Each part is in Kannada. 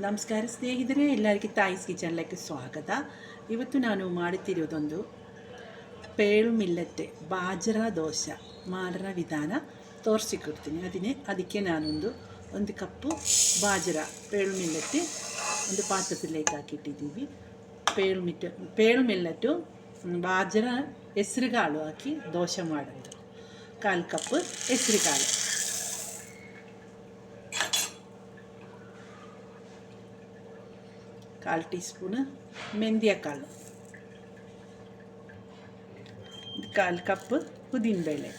ನಮಸ್ಕಾರ ಸ್ನೇಹಿತರೆ ಎಲ್ಲರಿಗೂ ತಾಯಿಸ್ ಕಿಚನ್ಲಕ್ಕೆ ಸ್ವಾಗತ ಇವತ್ತು ನಾನು ಮಾಡುತ್ತಿರೋದೊಂದು ಪೇಳು ಮಿಲ್ಲತ್ತೆ ಬಾಜರ ದೋಸೆ ಮಾಡುವ ವಿಧಾನ ತೋರಿಸಿಕೊಡ್ತೀನಿ ಅದನ್ನೇ ಅದಕ್ಕೆ ನಾನೊಂದು ಒಂದು ಕಪ್ಪು ಬಾಜರ ಪೇಳು ಮಿಲ್ಲತ್ತೆ ಒಂದು ಪಾತ್ರದಲ್ಲಿಗೆ ಹಾಕಿಟ್ಟಿದ್ದೀವಿ ಪೇಳು ಮಿಟ್ಟು ಪೇಳು ಮಿಲ್ಲಟ್ಟು ಬಾಜರ ಹೆಸ್ರುಗಾಳು ಹಾಕಿ ದೋಸೆ ಮಾಡೋದು ಕಾಲು ಕಪ್ಪು ಹೆಸ್ರುಕಾಳು ಕಾಲು ಟೀ ಸ್ಪೂನ್ ಮೆಂತ್ಯ ಕಾಳು ಕಾಲು ಕಪ್ ಉದ್ದಿನಬೇಳೆ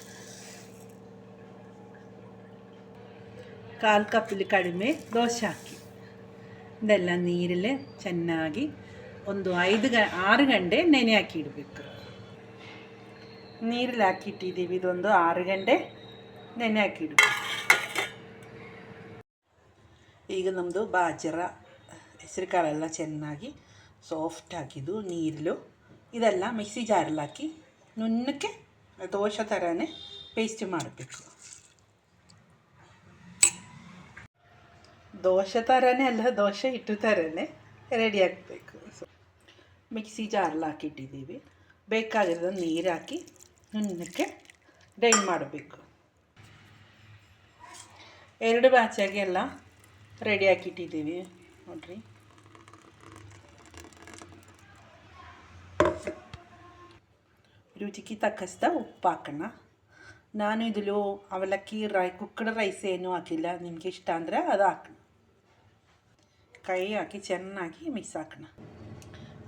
ಕಾಲು ಕಪ್ಪಲ್ಲಿ ಕಡಿಮೆ ದೋಸೆ ಹಾಕಿ ಇದೆಲ್ಲ ನೀರಲ್ಲೇ ಚೆನ್ನಾಗಿ ಒಂದು ಐದು ಗ ಆರು ಗಂಟೆ ನೆನೆ ಹಾಕಿ ಇಡಬೇಕು ನೀರಲ್ಲಿ ಹಾಕಿಟ್ಟಿದ್ದೀವಿ ಇದೊಂದು ಆರು ಗಂಟೆ ನೆನೆ ಹಾಕಿ ಇಡಬೇಕು ಈಗ ನಮ್ಮದು ಬಾಜರ ಹೆಸರು ಕಾಳೆಲ್ಲ ಚೆನ್ನಾಗಿ ಸಾಫ್ಟ್ ಹಾಕಿದ್ದು ನೀರಲು. ಇದೆಲ್ಲ ಮಿಕ್ಸಿ ಜಾರಲ್ಲಿ ಹಾಕಿ ನುಣ್ಣಕ್ಕೆ ದೋಸೆ ಥರನೇ ಪೇಸ್ಟ್ ಮಾಡಬೇಕು. ದೋಸೆ ಥರನೇ ಅಲ್ಲ, ದೋಸೆ ಹಿಟ್ಟು ಥರನೇ ರೆಡಿ ಆಗಬೇಕು. ಸೊ ಮಿಕ್ಸಿ ಜಾರಲ್ಲಿ ಹಾಕಿಟ್ಟಿದ್ದೀವಿ. ಬೇಕಾಗಿರೋದು ನೀರು ಹಾಕಿ ನುಣ್ಣಕ್ಕೆ ಗ್ರೈಂಡ್ ಮಾಡಬೇಕು. ಎರಡು ಬ್ಯಾಚಾಗಿ ಎಲ್ಲ ರೆಡಿ ಹಾಕಿಟ್ಟಿದ್ದೀವಿ. ನೋಡಿರಿ. ರುಚಿಗೆ ತಕ್ಕಷ್ಟ ಉಪ್ಪು ಹಾಕೋಣ ನಾನು ಇದಲು ಅವಲಕ್ಕಿ ರೈ ಕುಕ್ಕಡ್ ರೈಸ್ ಏನೂ ಹಾಕಿಲ್ಲ. ನಿಮಗೆ ಇಷ್ಟ ಅಂದರೆ ಅದು ಹಾಕೋಣ. ಕೈ ಹಾಕಿ ಚೆನ್ನಾಗಿ ಮಿಕ್ಸ್ ಹಾಕೋಣ.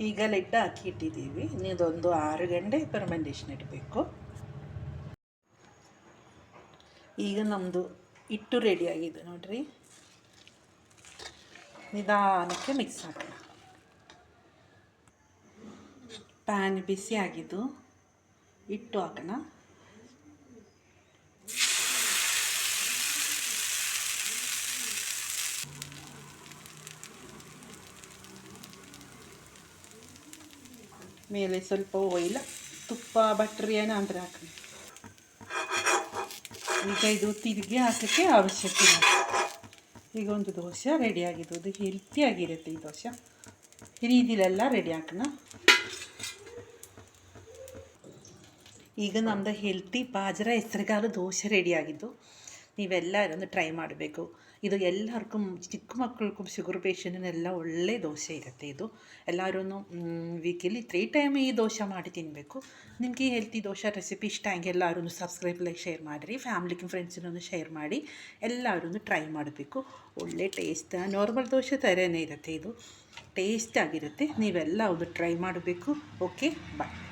ಈಗ ಲೆಡ್ ಹಾಕಿ ಇಟ್ಟಿದ್ದೀವಿ. ಇದೊಂದು ಆರು ಗಂಟೆ ಫರ್ಮೆಂಟೇಷನ್ ಇಡಬೇಕು. ಈಗ ನಮ್ಮದು ಹಿಟ್ಟು ರೆಡಿಯಾಗಿದೆ ನೋಡಿರಿ. ನಿಧಾನಕ್ಕೆ ಮಿಕ್ಸ್ ಹಾಕೋಣ. ಪ್ಯಾನ್ ಬಿಸಿ ಆಗಿದ್ದು ಹಿಟ್ಟು ಹಾಕೋಣ. ಮೇಲೆ ಸ್ವಲ್ಪ ಆಯಿಲ್ ತುಪ್ಪ ಬಟ್ರಿ ಏನೋ ಅಂದರೆ ಹಾಕೋಣ. ಈಗ ಇದು ತಿರುಗಿ ಹಾಕೋಕ್ಕೆ ಅವಶ್ಯಕ ಇಲ್ಲ. ಈಗ ಒಂದು ದೋಸೆ ರೆಡಿಯಾಗಿದ್ದು ಅದು ಹೆಲ್ತಿಯಾಗಿರುತ್ತೆ ಈ ದೋಸೆ. ರೀತಿಲೆಲ್ಲ ರೆಡಿ ಹಾಕೋಣ. ಈಗ ನಮ್ಮದು ಹೆಲ್ತಿ ಬಾಜರ ಹೆಸರುಗಾಲ ದೋಸೆ ರೆಡಿಯಾಗಿದ್ದು ನೀವೆಲ್ಲ ಇದನ್ನು ಟ್ರೈ ಮಾಡಬೇಕು ಇದು ಎಲ್ಲರಿಗೂ ಚಿಕ್ಕ ಮಕ್ಕಳಿಗೂ ಶುಗರ್ ಪೇಷಂಟಿನೆಲ್ಲ ಒಳ್ಳೆ ದೋಸೆ ಇರುತ್ತೆ ಇದು ಎಲ್ಲರೂ ವೀಕಲ್ಲಿ ತ್ರೀ ಟೈಮ್ ಈ ದೋಸೆ ಮಾಡಿ ತಿನ್ನಬೇಕು ನಿಮಗೆ ಈ ಹೆಲ್ತಿ ದೋಸೆ ರೆಸಿಪಿ ಇಷ್ಟ ಹಂಗೆ ಎಲ್ಲರೂ ಸಬ್ಸ್ಕ್ರೈಬ್ ಲೈಕ್ ಶೇರ್ ಮಾಡಿರಿ ಫ್ಯಾಮ್ಲಿಗೆ ಫ್ರೆಂಡ್ಸಿನೊಂದು ಶೇರ್ ಮಾಡಿ ಎಲ್ಲರೂ ಟ್ರೈ ಮಾಡಬೇಕು ಒಳ್ಳೆ ಟೇಸ್ಟ್ ನಾರ್ಮಲ್ ದೋಸೆ ಥರನೇ ಇರುತ್ತೆ ಇದು ಟೇಸ್ಟ್ ಆಗಿರುತ್ತೆ ನೀವೆಲ್ಲ ಒಂದು ಟ್ರೈ ಮಾಡಬೇಕು ಓಕೆ ಬಾಯ್